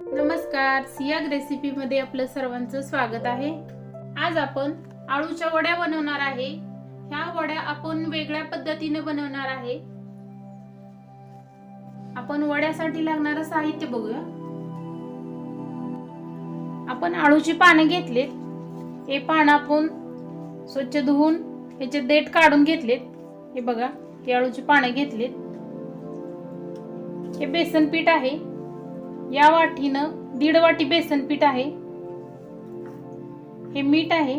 नमस्कार सियाग रेसिपीमध्ये आपलं सर्वांचं स्वागत आहे. आज आपण आळूच्या वड्या बनवणार आहे. ह्या वड्या आपण वेगळ्या पद्धतीने बनवणार आहे. आपण वड्यासाठी लागणारं साहित्य बघूया. आपण आळूची पानं घेतलेत. हे पानं आपण स्वच्छ धुवून ह्याचे देठ काढून घेतलेत. हे बघा हे आळूची पानं घेतलेत. हे बेसन पीठ आहे. या वाटीनं दीड वाटी बेसन पीठ आहे. हे मीठ आहे.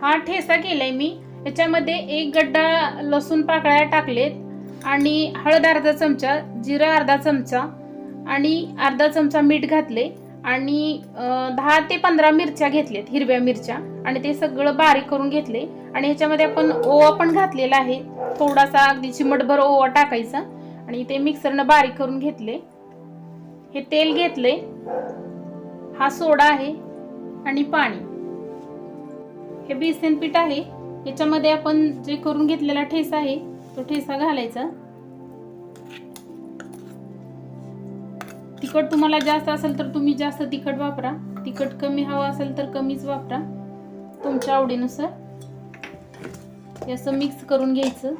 हा ठेसा केलाय मी. याच्यामध्ये एक गड्डा लसूण पाकळ्या टाकलेत आणि हळद अर्धा चमचा जिरा अर्धा चमचा आणि अर्धा चमचा मीठ घातले आणि दहा ते पंधरा मिरच्या घेतल्यात हिरव्या मिरच्या. आणि ते सगळं बारीक करून घेतले. आणि ह्याच्यामध्ये आपण ओवा पण घातलेला आहे. थोडासा अगदी चिमटभर ओवा टाकायचा आणि ते मिक्सरनं बारीक करून घेतले. हे तेल घेतले हा सोडा आहे आणि पाणी. हे बेसन पीठ आहे. याच्यामध्ये आपण जे करून घेतलेला ठेसा आहे तो ठेसा घालायचा. तिखट तुम्हाला जास्त असेल तर तुम्ही जास्त तिखट वापरा. तिखट कमी हवं असेल तर कमीच वापरा. तुमच्या आवडीनुसार. हे असं मिक्स करून घ्यायचं.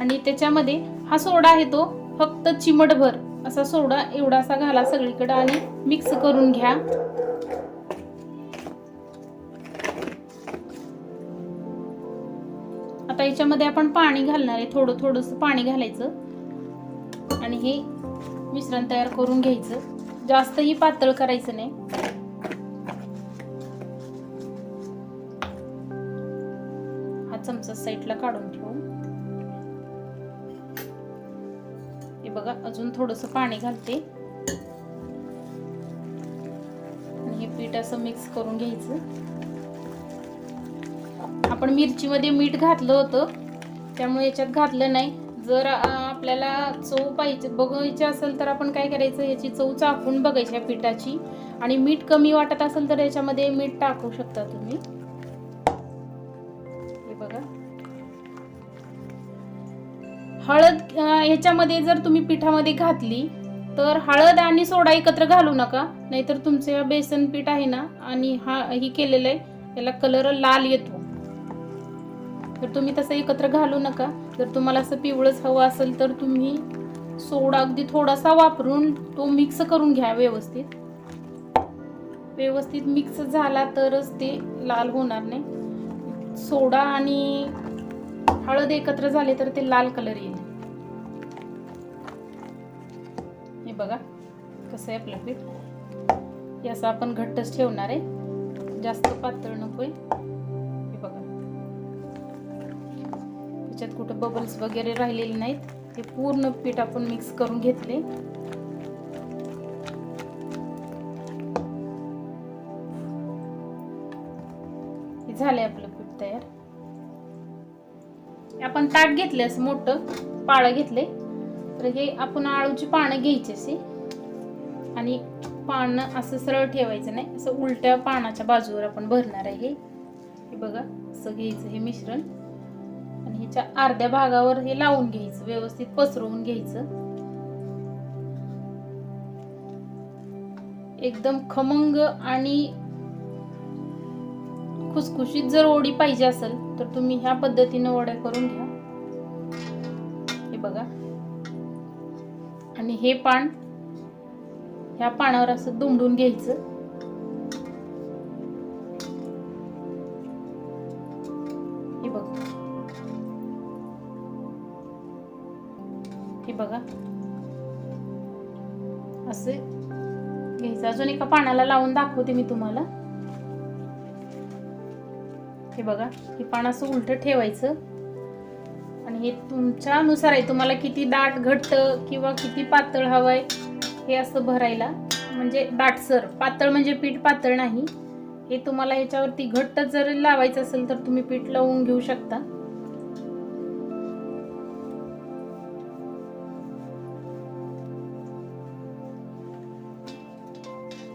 आणि त्याच्यामध्ये हा सोडा आहे तो फक्त चिमटभर. असा सोडा एवढासा घाला सगळीकडे आणि मिक्स करून घ्या. आता याच्यामध्ये आपण पाणी घालणार आहे थोडं थोडस पाणी घालायचं. आणि हे मिश्रण तयार करून घ्यायचं. जास्तही पातळ करायचं नाही. हा चमचा साईडला काढून ठेवू. बघा अजून थोडस पाणी घालते. आणि हे पीठ असं मिक्स करून घ्यायचं. आपण मिरचीमध्ये मीठ घातलं होतं त्यामुळे याच्यात घातलं नाही. जर आपल्याला चव पाहिजे बघायची असेल तर आपण काय करायचं याची चव चाकून बघायची या पिठाची. आणि मीठ कमी वाटत असेल तर याच्यामध्ये मीठ टाकू शकता तुम्ही. हळद ह्याच्यामध्ये जर तुम्ही पिठामध्ये घातली तर हळद आणि सोडा एकत्र घालू नका. नाहीतर तुमचे बेसन पीठ आहे ना आणि हा ही केलेलं आहे याला कलर लाल येतो. तर तुम्ही तसं एकत्र घालू नका. जर तुम्हाला असं पिवळंच हवं असेल तर तुम्ही सोडा अगदी थोडासा वापरून तो मिक्स करून घ्या व्यवस्थित. व्यवस्थित मिक्स झाला तरच ते लाल होणार नाही. सोडा आणि हळद एकत्र झाले तर ते लाल कलर येईल. हे बघा कसं आहे आपलं पीठ. हे असं आपण घट्टच ठेवणार आहे. जास्त पातळ नकोय. हे बघा. त्याच्यात कुठं बबल्स वगैरे राहिलेले नाहीत. हे पूर्ण पीठ आपण मिक्स करून घेतले. हे झालंय आपलं पीठ तयार. आपण ताट घेतले असं मोठं पाळं घेतले. तर हे आपण आळूची पानं घ्यायची असे आणि पानं असं सरळ ठेवायचं नाही असं उलट्या पानाच्या बाजूवर आपण भरणार आहे हे. हे बघा असं घ्यायचं हे मिश्रण. आणि ह्याच्या अर्ध्या भागावर हे लावून घ्यायचं व्यवस्थित पसरवून घ्यायचं. एकदम खमंग आणि खुसखुशीत जर ओढी पाहिजे असेल तर तुम्ही ह्या पद्धतीने ओढ्या करून घ्या. हे बघा. आणि हे पान ह्या पानावर असं दुमडून घ्यायचं. हे बघ. हे बघा. असे घ्यायचं. अजून एका पानाला लावून दाखवते मी तुम्हाला. हे बघा हे पान असं उलट ठेवायचं. आणि हे तुमच्यानुसार आहे तुम्हाला किती दाट घट्ट किंवा किती पातळ हवंय हे असं भरायला. म्हणजे दाटसर पातळ म्हणजे पीठ पातळ नाही. हे तुम्हाला ह्याच्यावरती घट्ट जर लावायचं असेल तर तुम्ही पीठ लावून घेऊ शकता.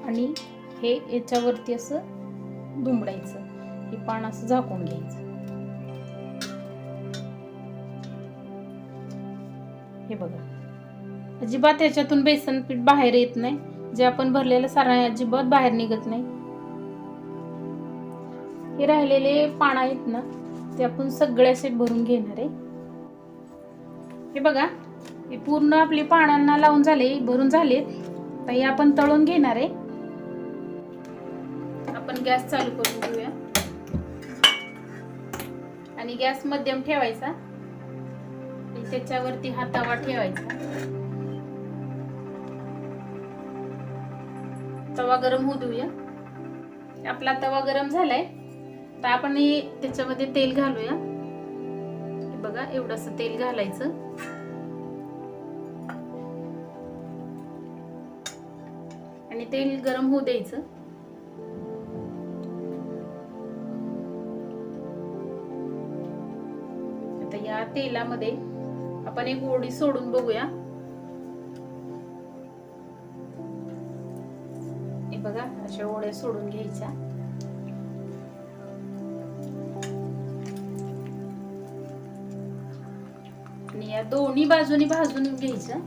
आणि हे याच्यावरती असं दुमडायचं. हे पान असं झाकून घ्यायचं. हे बघा. अजिबात याच्यातून बेसन पीठ बाहेर येत नाही. जे आपण भरलेलं सारण अजिबात बाहेर निघत नाही. हे राहिलेले पान आहेत ना ते आपण सगळे असे भरून घेणार आहे. हे बघा. हे पूर्ण आपली पानांना लावून झाले भरून झालेत. तर हे आपण तळून घेणार आहे. आपण गॅस चालू करून घेऊया. आणि गॅस मध्यम ठेवायचा. आणि त्याच्यावरती हा तवा ठेवायचा. तवा गरम होऊ देऊया. आपला तवा गरम झालाय. तर आपण त्याच्यामध्ये तेल घालूया. बघा एवढस तेल घालायचं. आणि तेल गरम होऊ द्यायचं. या तेलामध्ये आपण एक ओढी सोडून बघूया. हे बघा अशा ओढ्या सोडून घ्यायच्या. आणि या दोन्ही बाजूनी भाजून घ्यायचं.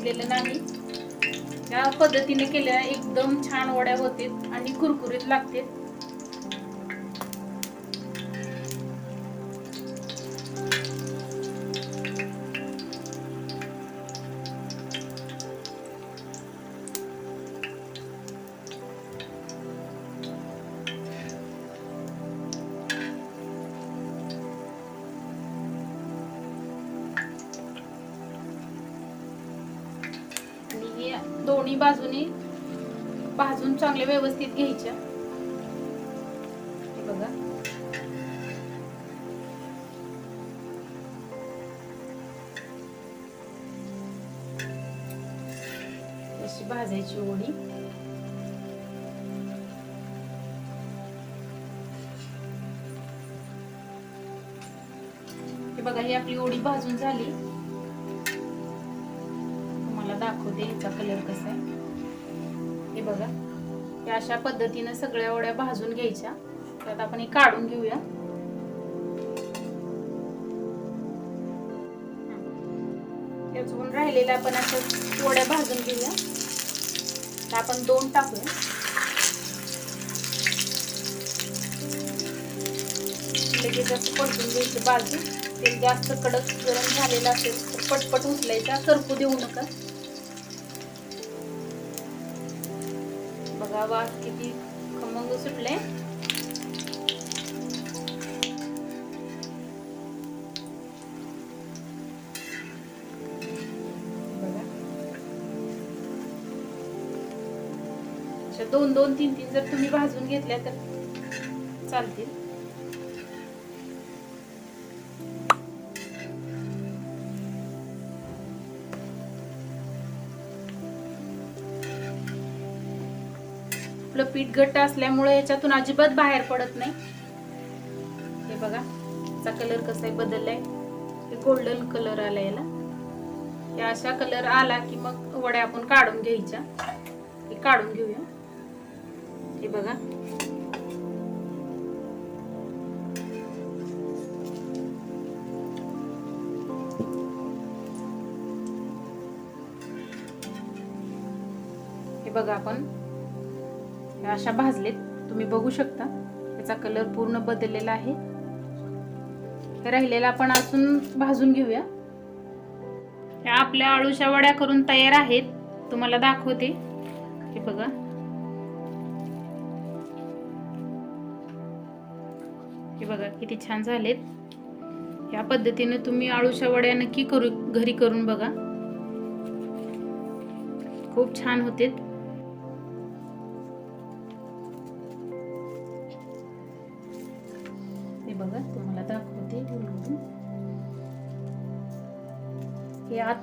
वगैरे नाही. या पद्धतीने केल्या एकदम छान वड्या होतात आणि कुरकुरीत लागते दोन्ही बाजूने भाजून चांगले व्यवस्थित घ्यायच्या बघा. अशी भाजायची ओढी हे बघा ही आपली ओडी भाजून झाली. दाखवते याचा कलर कसा आहे. हे बघा. या अशा पद्धतीनं सगळ्या ओळ्या भाजून घ्यायच्या. त्यात आपण हे काढून घेऊया. याचून राहिलेल्या आपण अशा ओळ्या भाजून घेऊया. आपण दोन टाकूया. लगेच असं परतून घ्यायचं बाजू. ते जास्त कडक गरम झालेलं असेल तर पटपट उचलायचा. करपू देऊ नका. बघा वास किती खमंग सुटले. दोन दोन तीन तीन जर तुम्ही भाजून घेतल्या तर चालतील. आपलं पीठ घट्ट असल्यामुळे याच्यातून अजिबात बाहेर पडत नाही. हे बघा याचा कलर कसा आहे बदललाय. हे गोल्डन कलर आला याला. या अशा कलर आला की मग वड्या आपण काढून घ्यायच्या. हे काढून घेऊया. हे बघा. हे बघा आपण. अशा भाजलेत. तुम्ही बघू शकता. त्याचा कलर पूर्ण बदललेला आहे. राहिलेला आपण अजून भाजून घेऊया. ह्या आपल्या आळूच्या वड्या करून तयार आहेत. तुम्हाला दाखवते. हे बघा. हे बघा किती छान झालेत. या पद्धतीने तुम्ही आळूच्या वड्या नक्की करू घरी करून बघा. खूप छान होते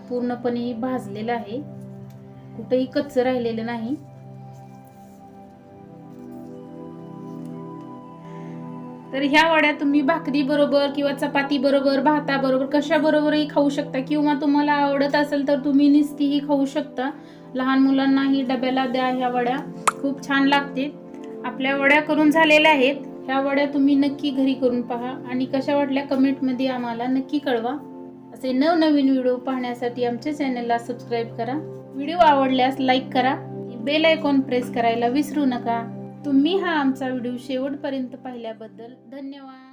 पूर्णपणे भाजलेलं आहे. कुठेही कच्च राहिलेलं नाही. तर ह्या वड्या तुम्ही भाकरी बरोबर किंवा चपाती बरोबर भाता बरोबर कशा बरोबरही खाऊ शकता किंवा तुम्हाला आवडत असेल तर तुम्ही निस्तीही खाऊ शकता. लहान मुलांनाही डब्याला द्या ह्या वड्या. खूप छान लागते. आपल्या वड्या करून झालेल्या आहेत. ह्या वड्या तुम्ही नक्की घरी करून पहा आणि कशा वाटल्या कमेंटमध्ये आम्हाला नक्की कळवा. असे नवनवीन व्हिडिओ पाहण्यासाठी आमच्या चॅनलला सबस्क्राईब करा. व्हिडिओ आवडल्यास लाईक करा. बेल आयकॉन प्रेस करायला विसरू नका. तुम्ही हा आमचा व्हिडिओ शेवटपर्यंत पाहिल्याबद्दल धन्यवाद.